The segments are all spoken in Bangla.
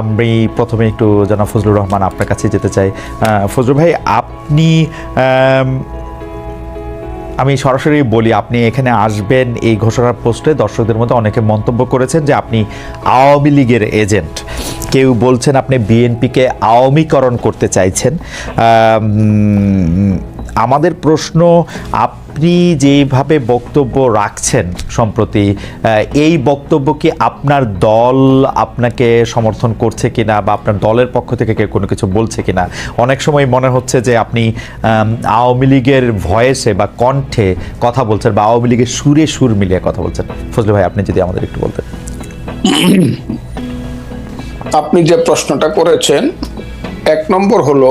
আমি প্রথমে একটু জানা ফজলুর রহমান আপনার কাছে যেতে চাই। ফজলুর ভাই, আপনি, আমি সরাসরি বলি, আপনি এখানে আসবেন এই ঘোষণার পোস্টে দর্শকদের মধ্যে অনেকে মন্তব্য করেছেন যে আপনি আওয়ামী লীগের এজেন্ট। কেউ বলছেন আপনি বিএনপিকে আওয়ামীকরণ করতে চাইছেন। আমাদের প্রশ্ন আপনি যেভাবে বক্তব্য রাখছেন সম্প্রতি এই বক্তব্য কি আপনার দল আপনাকে সমর্থন করছে কিনা বা আপনার দলের পক্ষ থেকে কেউ কোনো কিছু বলছে কিনা? অনেক সময় মনে হচ্ছে যে আপনি আওয়ামী লীগের ভয়েসে বা কণ্ঠে কথা বলছেন বা আওয়ামী লীগের সুরে সুর মিলিয়ে কথা বলছেন। ফজলু ভাই, আপনি যদি আমাদের একটু বলতেন। আপনি যে প্রশ্নটা করেছেন, এক নম্বর হলো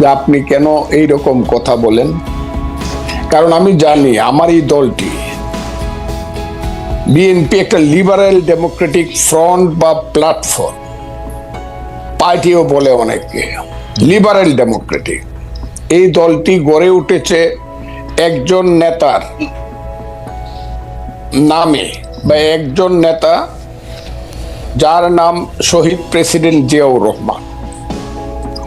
যে আপনি কেন এই রকম কথা বলেন? কারণ আমি জানি আমার এই দলটি বিএনপি একটা লিবারেল ডেমোক্রেটিক ফ্রন্ট বা প্ল্যাটফর্ম পার্টিও বলে অনেকে লিবারেল ডেমোক্রেটিক এই দলটি গড়ে উঠেছে একজন নেতার নামে বা একজন নেতা যার নাম শহীদ প্রেসিডেন্ট জিয়াউর রহমান।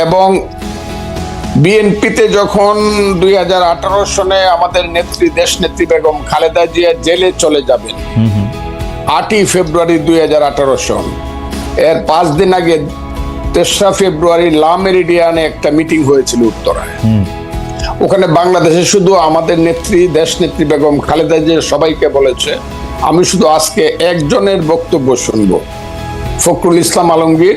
এবং বিএনপিতে যখন দুই হাজার আঠারো সনে আমাদের নেত্রী দেশ নেত্রী বেগম খালেদা জিয়া জেলে চলে যাবেন আটই ফেব্রুয়ারি দুই হাজার আঠারো সন এর পাঁচ দিন আগে তেসরা ফেব্রুয়ারি লা মেরিডিয়ানে একটা মিটিং হয়েছিল উত্তরায়। ওখানে বাংলাদেশে শুধু আমাদের নেত্রী দেশ নেত্রী বেগম খালেদা জিয়া সবাইকে বলেছে আমি শুধু আজকে একজনের বক্তব্য শুনব ফখরুল ইসলাম আলমগীর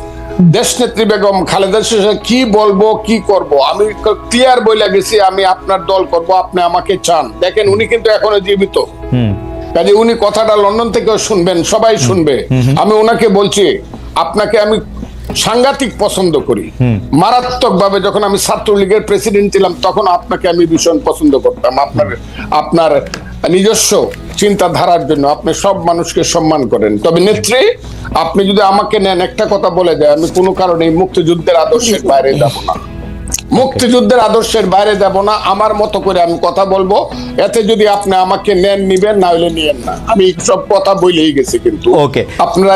দেশনেত্রী বেগম খালেদা শেষে কি বলব কি করব? আমি ক্লিয়ার বলে গেছি আমি আপনার দল করব আপনি আমাকে চান। দেখেন উনি কিন্তু এখনও জীবিত। কাজে উনি কথাটা লন্ডন থেকেও শুনবেন সবাই শুনবে। আমি ওনাকে বলছি আপনাকে আমি সাংঘাতিক পছন্দ করি। মারাত্মক ভাবে যখন আমি ছাত্রলীগের প্রেসিডেন্ট ছিলাম তখন আপনাকে আমি ভীষণ পছন্দ করতাম। আপনার আপনার নিজস্ব চিন্তাধারার জন্য আপনি সব মানুষকে সম্মান করেন। তবে নেত্রী আপনি যদি আমাকে নেন একটা কথা বলে দেয় আমি কোনো কারণে মুক্তিযুদ্ধের আদর্শের বাইরে যাব না। মুক্তিযুদ্ধের আদর্শের বাইরে যাব না আমার মতো করে আমি কথা বলব। এতে যদি আপনি আমাকে নেন নিবেন না হলে নিয়েন না। আমি সব কথা বলেই গেছি কিন্তু। ওকে আপনারা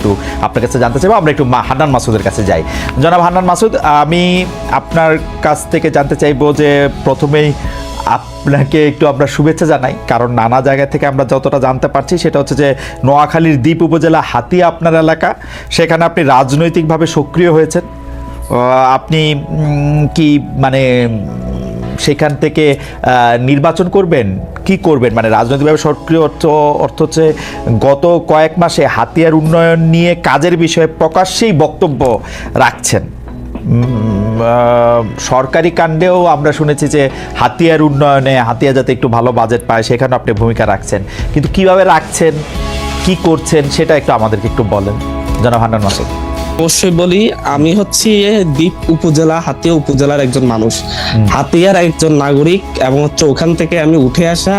একটু আপনার কাছে জানতে চাইব, আমরা একটু হান্নান মাসুদের কাছে যাই। জনাব হান্নান মাসুদ, আমি আপনার কাছ থেকে জানতে চাইব যে প্রথমেই আপনাকে একটু আমরা শুভেচ্ছা জানাই, কারণ নানা জায়গা থেকে আমরা যতটা জানতে পারছি সেটা হচ্ছে যে নোয়াখালীর দ্বীপ উপজেলা হাতিয়া আপনার এলাকা, সেখানে আপনি রাজনৈতিকভাবে সক্রিয় হয়েছেন। আপনি কি মানে সেখান থেকে নির্বাচন করবেন? কি করবেন? মানে রাজনৈতিকভাবে সক্রিয় অর্থ অর্থ হচ্ছে গত কয়েক মাসে হাতিয়ার উন্নয়ন নিয়ে কাজের বিষয়ে প্রকাশ্যেই বক্তব্য রাখছেন। সরকারি কাণ্ডেও আমরা শুনেছি যে হাতিয়ার উন্নয়নে হাতিয়া যাতে একটু ভালো বাজেট পায় সেখানে আপনি ভূমিকা রাখছেন। কিন্তু কীভাবে রাখছেন, কি করছেন, সেটা একটু আমাদেরকে একটু বলেন। জনাব হান্নান মাসুদ। অবশ্যই বলি আমি হচ্ছি দ্বীপ উপজেলা হাতিয়া উপজেলার একজন মানুষ। হাতিয়ার একজন নাগরিক এবং হচ্ছে ওখান থেকে আমি উঠে আসা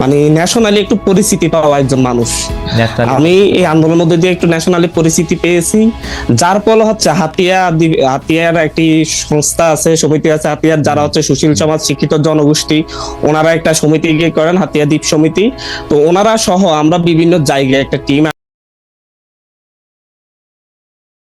মানে ন্যাশনালি একটু পরিচিতি পাওয়া একজন মানুষ। আমি এই আন্দোলনের মধ্যে দিয়ে একটু ন্যাশনালি পরিচিতি পেয়েছি। যার ফলে হচ্ছে হাতিয়া হাতিয়ার একটি সংস্থা আছে সমিতি আছে হাতিয়ার যারা হচ্ছে সুশীল সমাজ শিক্ষিত জনগোষ্ঠী ওনারা একটা সমিতি গিয়ে করেন হাতিয়া দ্বীপ সমিতি। তো ওনারা সহ আমরা বিভিন্ন জায়গায় একটা টিম